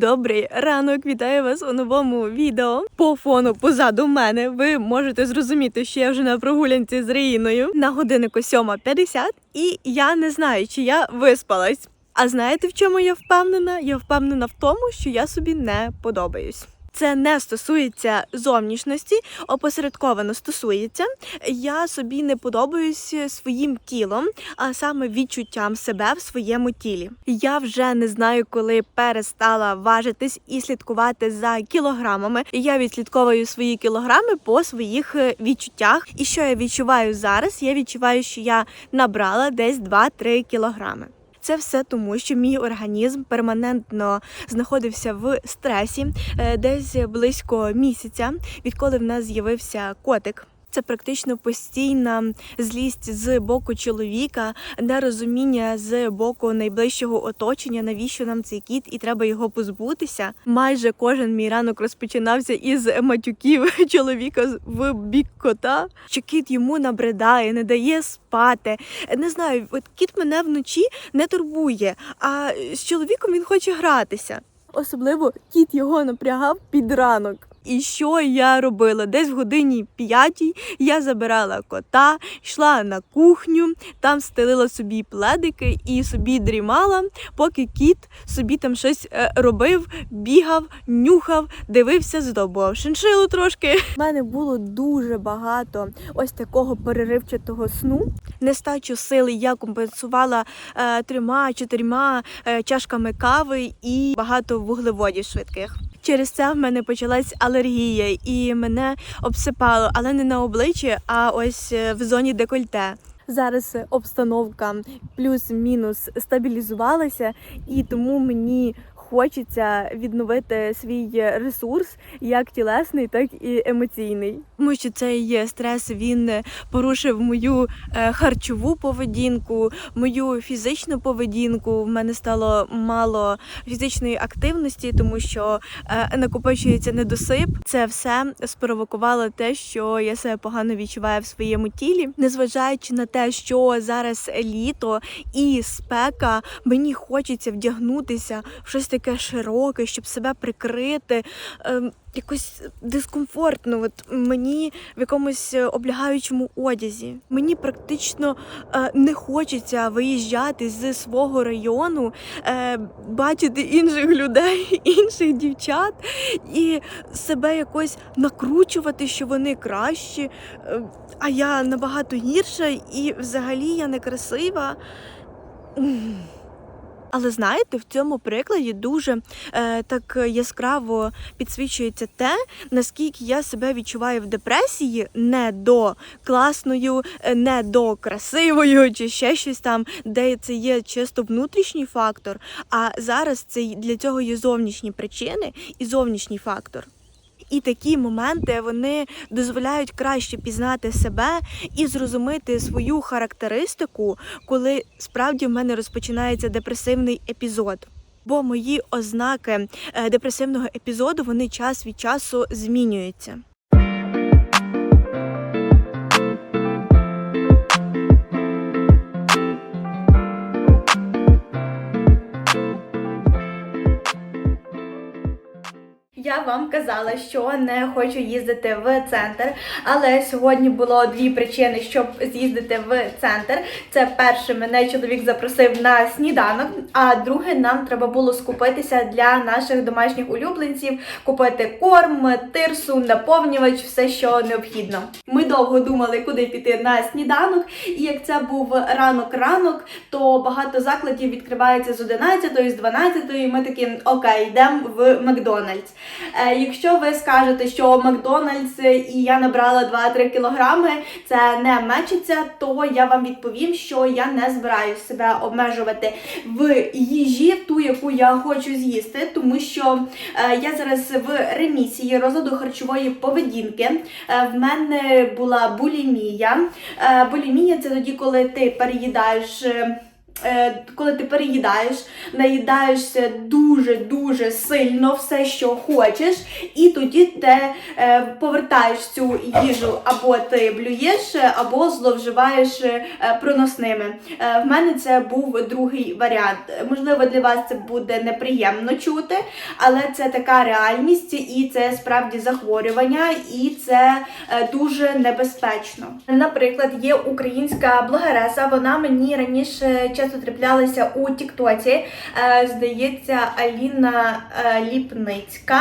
Добрий ранок, вітаю вас у новому відео. По фону позаду мене ви можете зрозуміти, що я вже на прогулянці з Реїною на годиннику 7.50 і я не знаю, чи я виспалась. А знаєте, в чому я впевнена? Я впевнена в тому, що я собі не подобаюсь. Це не стосується зовнішності, опосередковано стосується. Я собі не подобаюсь своїм тілом, а саме відчуттям себе в своєму тілі. Я вже не знаю, коли перестала важитись і слідкувати за кілограмами. Я відслідковую свої кілограми по своїх е, відчуттях. І що я відчуваю зараз? Я відчуваю, що я набрала десь 2-3 кілограми. Це все тому, що мій організм перманентно знаходився в стресі е, десь близько місяця, відколи в нас з'явився котик. Це практично постійна злість з боку чоловіка, нерозуміння з боку найближчого оточення, навіщо нам цей кіт, і треба його позбутися. Майже кожен мій ранок розпочинався із матюків чоловіка в бік кота, що кіт йому набридає, не дає спати. Не знаю, от кіт мене вночі не турбує, а з чоловіком він хоче гратися. Особливо кіт його напрягав під ранок. І що я робила? Десь в годині п'ятій я забирала кота, йшла на кухню, там стелила собі пледики і собі дрімала, поки кіт собі там щось е, робив, бігав, нюхав, дивився, здобував шиншилу трошки. У мене було дуже багато ось такого переривчатого сну. Нестачу сили я компенсувала е, трьома чотирма е, чашками кави і багато вуглеводів швидких. Через це в мене почалась алергія, і мене обсипало, але не на обличчі, а ось е, в зоні декольте. Зараз обстановка плюс-мінус стабілізувалася, і тому мені хочеться відновити свій ресурс, як тілесний, так і емоційний. Тому що цей стрес він порушив мою е, харчову поведінку, мою фізичну поведінку. В мене стало мало фізичної активності, тому що е, накопичується недосип. Це все спровокувало те, що я себе погано відчуваю в своєму тілі, незважаючи на те, що зараз літо і спека, мені хочеться вдягнутися в щось таке широке, щоб себе прикрити. Ем, Якось дискомфортно, от мені в якомусь е, облягаючому одязі. Мені практично е, не хочеться виїжджати з свого району, е, бачити інших людей, інших дівчат і себе якось накручувати, що вони кращі, е, а я набагато гірша, і взагалі я некрасива. Але знаєте, в цьому прикладі дуже е, так яскраво підсвічується те, наскільки я себе відчуваю в депресії не до класною, е, не до красивою чи ще щось там, де це є чисто внутрішній фактор. А зараз це для цього є зовнішні причини і зовнішній фактор. І такі моменти вони дозволяють краще пізнати себе і зрозуміти свою характеристику, коли справді в мене розпочинається депресивний епізод. Бо мої ознаки е, депресивного епізоду вони час від часу змінюються. Я вам казала, що не хочу їздити в центр, але сьогодні було дві причини, щоб з'їздити в центр. Це перше, мене чоловік запросив на сніданок, а друге, нам треба було скупитися для наших домашніх улюбленців, купити корм, тирсу, наповнювач, все, що необхідно. Ми довго думали, куди піти на сніданок, і як це був ранок-ранок, то багато закладів відкривається з 11, з 12, і ми такі окей, йдемо в Макдональдс. Е, якщо ви скажете, що Макдональдс е, і я набрала 2-3 кілограми, це не мечиться, то я вам відповім, що я не збираюсь себе обмежувати в їжі, ту, яку я хочу з'їсти, тому що е, я зараз в ремісії розладу харчової поведінки. В мене була булімія. Булімія це тоді, коли ти переїдаєш. Е, коли ти переїдаєш, наїдаєшся дуже-дуже сильно, все, що хочеш, і тоді ти е, повертаєш цю їжу, або ти блюєш, або зловживаєш е, проносними. В мене це був другий варіант. Можливо, для вас це буде неприємно чути, але це така реальність, і це справді захворювання, і це дуже небезпечно. Наприклад, є українська блогереса, вона мені раніше часто траплялася у Тіктоці. Е, Здається, Аліна е, Ліпницька,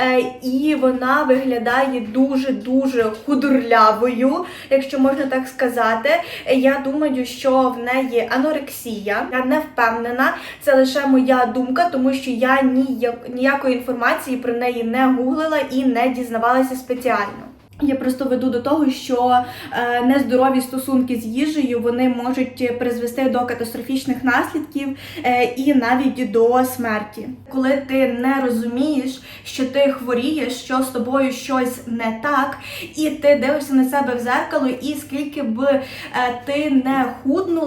Е, і вона виглядає дуже дуже худорлявою, якщо можна так сказати. Я думаю, що в неї анорексія. Я не впевнена. Це лише моя думка, тому що я ніяк, ніякої інформації про неї не гуглила і не дізнавалася спеціально. Я просто веду до того, що е, нездорові стосунки з їжею вони можуть призвести до катастрофічних наслідків е, і навіть до смерті. Коли ти не розумієш, що ти хворієш, що з тобою щось не так, і ти дивишся на себе в зеркало, і скільки б е, ти не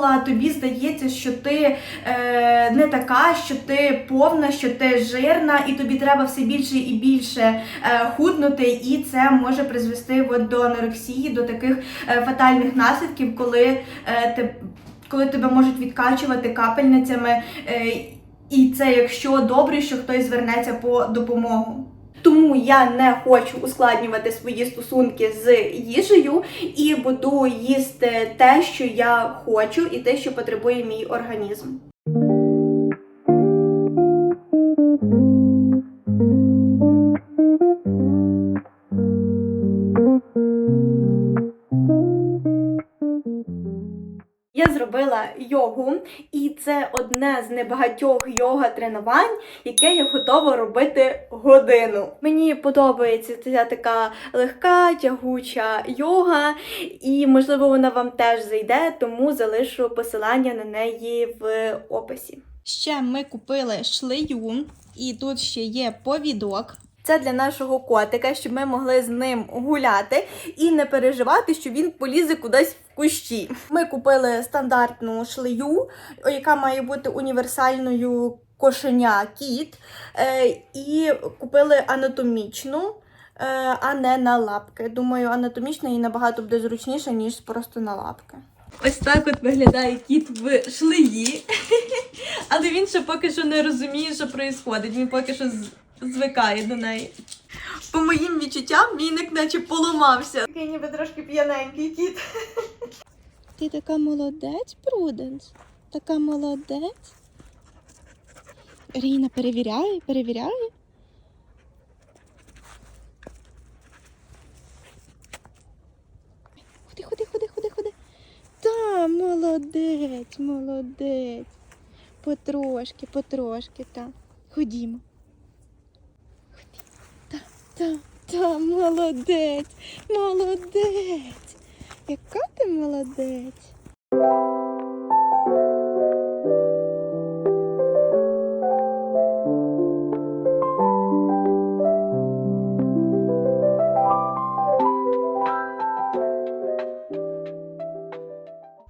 худнула, тобі здається, що ти е, не така, що ти повна, що ти жирна, і тобі треба все більше і більше е, худнути, і це може призвести от до анорексії, до таких е, фатальних наслідків, коли, е, те- коли тебе можуть відкачувати капельницями. е, і це якщо добре, що хтось звернеться по допомогу. Тому я не хочу ускладнювати свої стосунки з їжею і буду їсти те, що я хочу, і те, що потребує мій організм. Я зробила йогу, і це одне з небагатьох йога тренувань, яке я готова робити годину. Мені подобається ця така легка, тягуча йога, і можливо вона вам теж зайде, тому залишу посилання на неї в описі. Ще ми купили шлею, і тут ще є повідок. Це для нашого котика, щоб ми могли з ним гуляти і не переживати, що він полізе кудись в кущі. Ми купили стандартну шлею, яка має бути універсальною кошеня кіт, е, і купили анатомічну. е, А не на лапки. Думаю, анатомічна їй набагато буде зручніше, ніж просто на лапки. Ось так от виглядає кіт в шлеї. Але він ще поки що не розуміє, що відбувається. Він поки що звикає до неї. По моїм відчуттям, віник наче поламався. Такий ніби трошки п'яненький кіт. Ти така молодець, Пруденс. Така молодець. Ріна перевіряє, перевіряє. Ходи, ходи, ходи, ходи, ходи. Та, молодець, молодець. Потрошки, потрошки, та. Ходімо. Та, та, молодець, молодець. Яка ти молодець?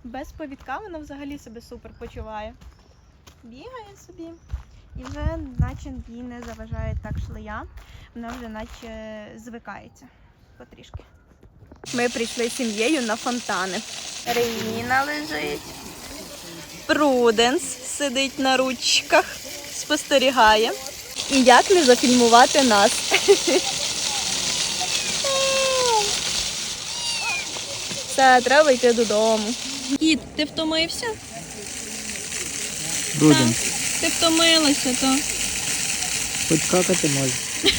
Без повідка вона взагалі себе супер почуває. Бігає собі. І вже наче їй не заважає так шлея. Вона вже наче звикається потрішки. Ми прийшли з сім'єю на фонтани. Рейніна лежить. Пруденс сидить на ручках, спостерігає. І як не зафільмувати нас? Все, треба йти додому. Кіт, ти втомився? Руден, Ти втомилася, то. хоч какати може.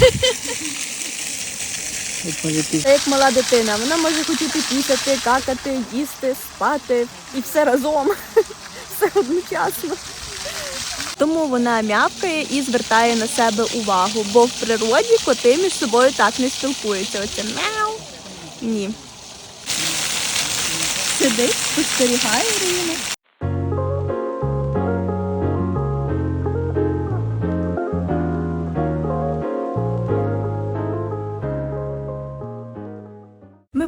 Це як мала дитина. Вона може хотіти пісяти, какати, їсти, спати і все разом. Все одночасно. Тому вона м'явкає і звертає на себе увагу, бо в природі коти між собою так не спілкуються. Оце мяу. Ні. Сидить, спостерігає Ріна.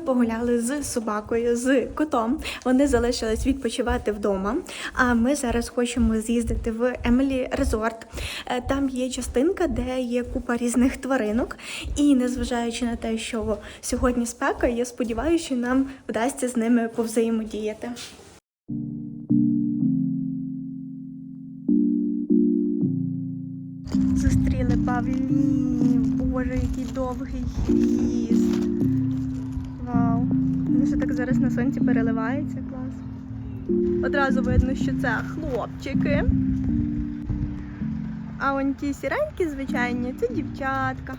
Погуляли з собакою, з котом. Вони залишились відпочивати вдома. А ми зараз хочемо з'їздити в Емілі Резорт. Е, Там є частинка, де є купа різних тваринок. І незважаючи на те, що сьогодні спека, я сподіваюся, що нам вдасться з ними повзаємодіяти. Зустріли павлінів. Боже, який довгий хвіст. Вау. Він ще так зараз на сонці переливається клас. Одразу видно, що це хлопчики. А он ті сіренькі звичайні, це дівчатка.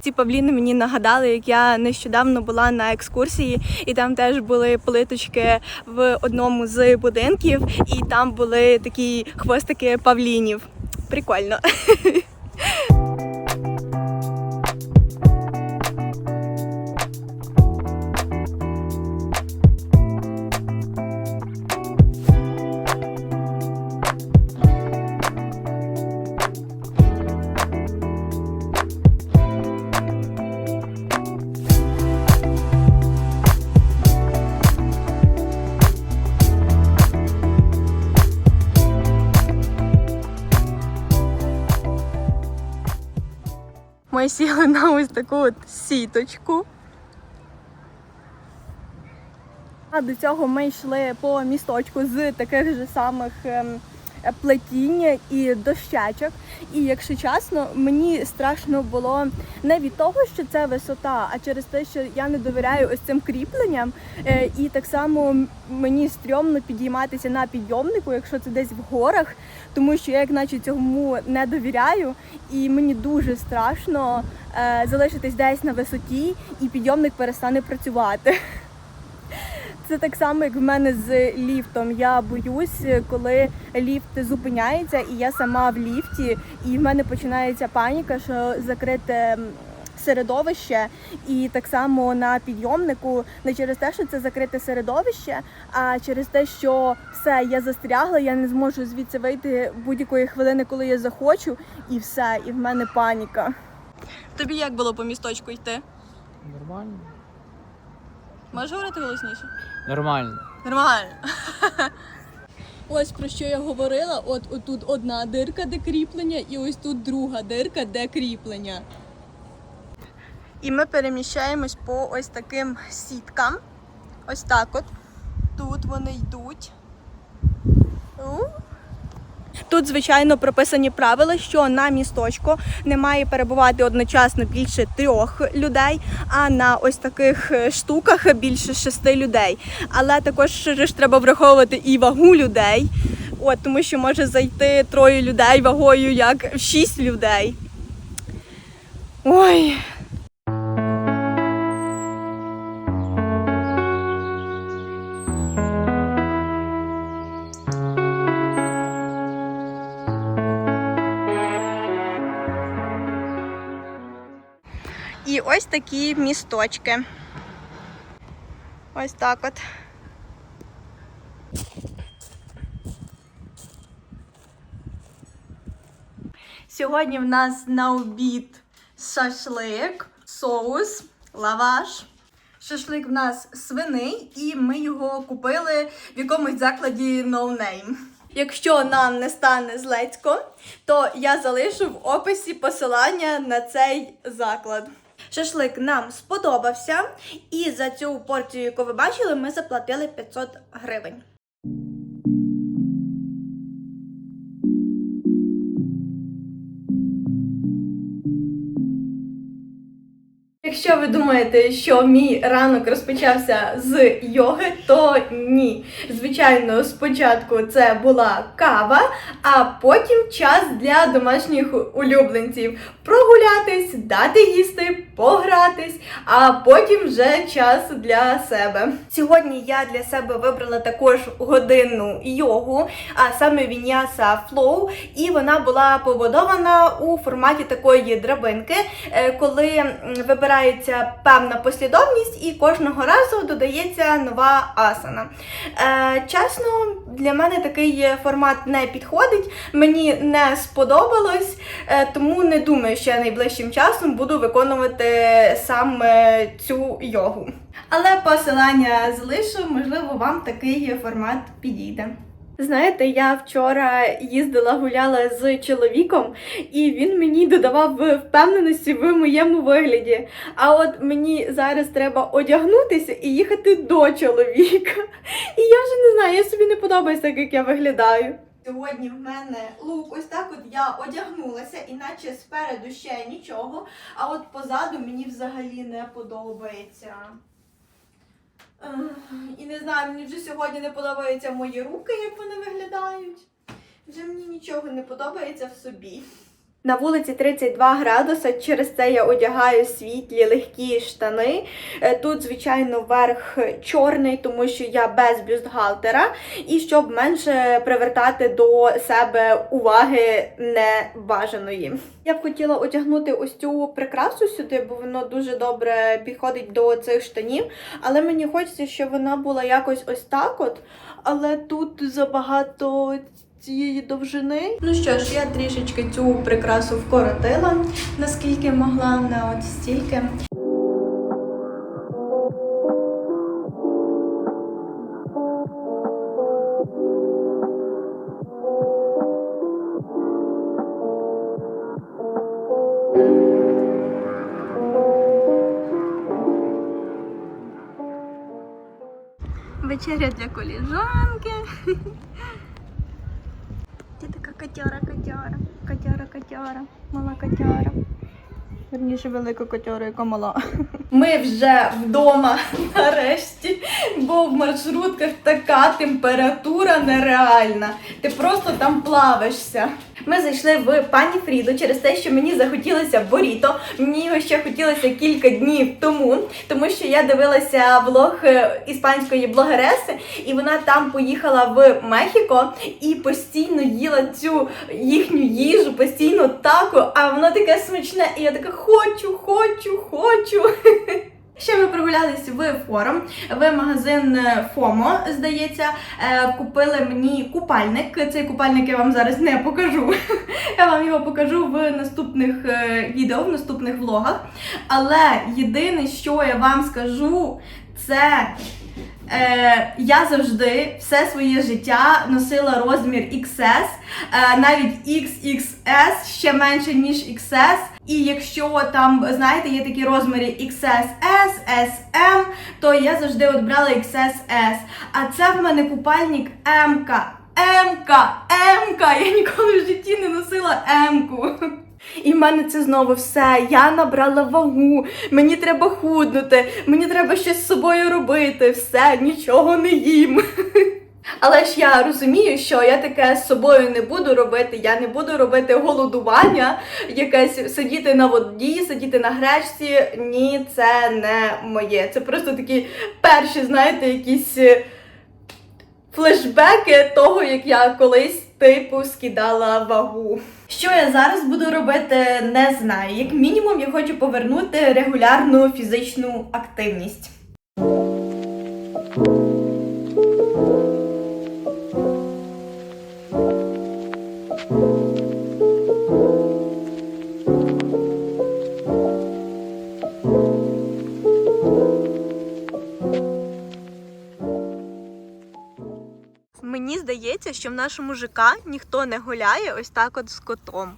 Ці павліни мені нагадали, як я нещодавно була на екскурсії, і там теж були плиточки в одному з будинків, і там були такі хвостики павлінів. Прикольно. сіли на ось таку от сіточку. А до цього ми йшли по місточку з таких же самих плетінь і дощечок. І якщо чесно, мені страшно було не від того, що це висота, а через те, що я не довіряю ось цим кріпленням. Е, І так само мені стрьомно підійматися на підйомнику, якщо це десь в горах, тому що я як наче цьому не довіряю, і мені дуже страшно е, залишитись десь на висоті, і підйомник перестане працювати. Це так само, як в мене з ліфтом. Я боюсь, коли ліфт зупиняється, і я сама в ліфті, і в мене починається паніка, що закрите середовище, і так само на підйомнику не через те, що це закрите середовище, а через те, що все, я застрягла, я не зможу звідси вийти будь-якої хвилини, коли я захочу, і все, і в мене паніка. Тобі як було по місточку йти? Нормально. Можеш говорити голосніше? Нормально. Нормально. Ось про що я говорила. От отут одна дирка, де кріплення, і ось тут друга дирка, де кріплення. І ми переміщаємось по ось таким сіткам. Ось так от. Тут вони йдуть. Тут, звичайно, прописані правила, що на місточку не має перебувати одночасно більше трьох людей, а на ось таких е, штуках більше шести людей. Але також ж треба враховувати і вагу людей, от тому що може зайти троє людей вагою як шість людей. Ой. Ось такі місточки. Ось так от. Сьогодні в нас на обід шашлик, соус, лаваш. Шашлик в нас свиний, і ми його купили в якомусь закладі No Name. Якщо нам не стане злецько, то я залишу в описі посилання на цей заклад. Шашлик нам сподобався, і за цю порцію, яку ви бачили, ми заплатили 500 гривень. Якщо ви думаєте, що мій ранок розпочався з йоги, то ні. Звичайно, спочатку це була кава, а потім час для домашніх улюбленців прогулятись, дати їсти, погратись, а потім вже час для себе. Сьогодні я для себе вибрала також годинну йогу, а саме Віняса Flow, і вона була побудована у форматі такої драбинки, е, коли м, вибираєте зберігається певна послідовність, і кожного разу додається нова асана. Е, чесно, для мене такий формат не підходить, мені не сподобалось, е, тому не думаю, що я найближчим часом буду виконувати саме цю йогу. Але посилання залишу, можливо, вам такий формат підійде. Знаєте, я вчора їздила гуляла з чоловіком, і він мені додавав впевненості в моєму вигляді. А от мені зараз треба одягнутися і їхати до чоловіка. І я вже не знаю, я собі не подобається, як я виглядаю. Сьогодні в мене лук, ось так от я одягнулася, іначе спереду ще нічого, а от позаду мені взагалі не подобається. І не знаю, мені вже сьогодні не подобаються мої руки, як вони виглядають. Вже мені нічого не подобається в собі. На вулиці 32 градуса, через це я одягаю світлі легкі штани. Е, Тут, звичайно, верх чорний, тому що я без бюстгальтера, і щоб менше привертати до себе уваги небажаної. Я б хотіла одягнути ось цю прикрасу сюди, бо воно дуже добре підходить до цих штанів. Але мені хочеться, щоб вона була якось ось так от. Але тут забагато цієї довжини. Ну що ж, я трішечки цю прикрасу вкоротила, наскільки могла, на от стільки. Вечеря для коліжанки. Котяра, котяра, котяра, котяра, мала котяра. Верніше велика котяра, яка мала. Ми вже вдома нарешті, бо в маршрутках така температура нереальна. Ти просто там плавишся. Ми зайшли в пані Фріду через те, що мені захотілося боріто. Мені його ще хотілося кілька днів тому, тому що я дивилася влог е, іспанської блогереси, і вона там поїхала в Мехіко і постійно їла цю їхню їжу, постійно тако, а воно таке смачне, і я така хочу, хочу, хочу. Ще ми прогулялись в форум, в магазин Фомо, здається, е, купили мені купальник. Цей купальник я вам зараз не покажу. Я вам його покажу в наступних е, відео, в наступних влогах. Але єдине, що я вам скажу, це Е, я завжди все своє життя носила розмір XS, е, навіть XXS ще менше ніж XS. І якщо там, знаєте, є такі розміри XSS, SM, то я завжди от брала XSS. А це в мене купальник МК. МК, МК. Я ніколи в житті не носила М-ку. І в мене це знову все. Я набрала вагу, мені треба худнути, мені треба щось з собою робити. Все, нічого не їм. Але ж я розумію, що я таке з собою не буду робити. Я не буду робити голодування, якесь сидіти на воді, сидіти на гречці. Ні, це не моє. Це просто такі перші, знаєте, якісь е, флешбеки того, як я колись типу скидала вагу. Що я зараз буду робити, не знаю. Як мінімум, я хочу повернути регулярну фізичну активність. Що в нашому ЖК ніхто не гуляє ось так от з котом.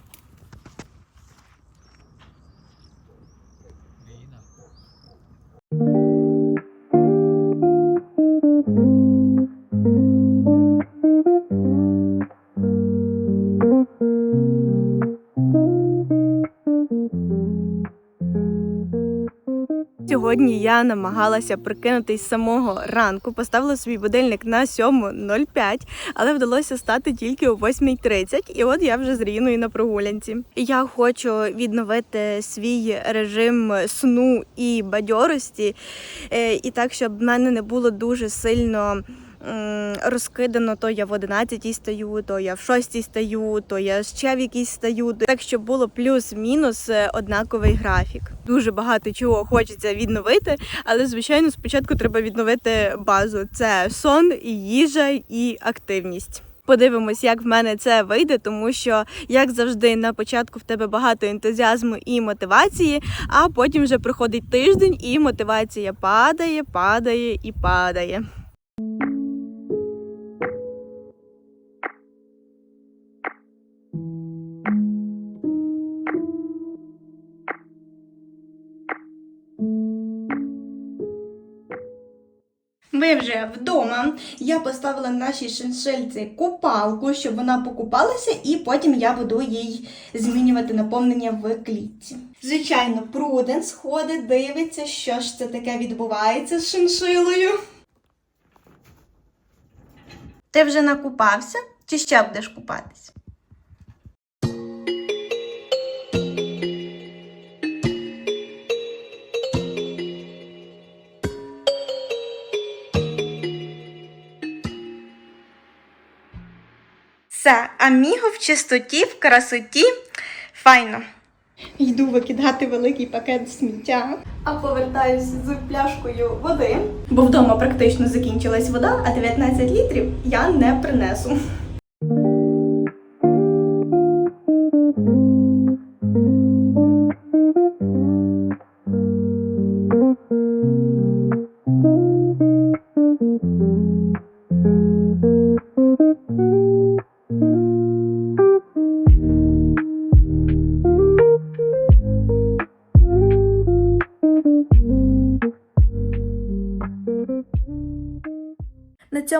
Сьогодні я намагалася прикинутись самого ранку, поставила свій будильник на 7.05, але вдалося стати тільки о 8.30, і от я вже з Ріною на прогулянці. Я хочу відновити свій режим сну і бадьорості, е, і так, щоб в мене не було дуже сильно розкидано, то я в 11 стаю, то я в 6 стаю, то я ще в якійсь стаю. Так щоб було плюс-мінус е, однаковий графік. Дуже багато чого хочеться відновити, але звичайно спочатку треба відновити базу: це сон, і їжа, і активність. Подивимось, як в мене це вийде, тому що, як завжди, на початку в тебе багато ентузіазму і мотивації, а потім вже проходить тиждень, і мотивація падає, падає і падає. Ми вже вдома. Я поставила нашій шиншильці купалку, щоб вона покупалася, і потім я буду їй змінювати наповнення в клітці. Звичайно, Пруденс ходить, дивиться, що ж це таке відбувається з шиншилою. Ти вже накупався? Чи ще будеш купатись? Все, аміго в чистоті, в красоті. Файно. Йду викидати великий пакет сміття. А повертаюсь з пляшкою води. Бо вдома практично закінчилась вода, а 19 літрів я не принесу.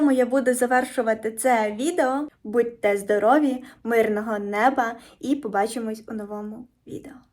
Цьому я буду завершувати це відео. Будьте здорові, мирного неба і побачимось у новому відео.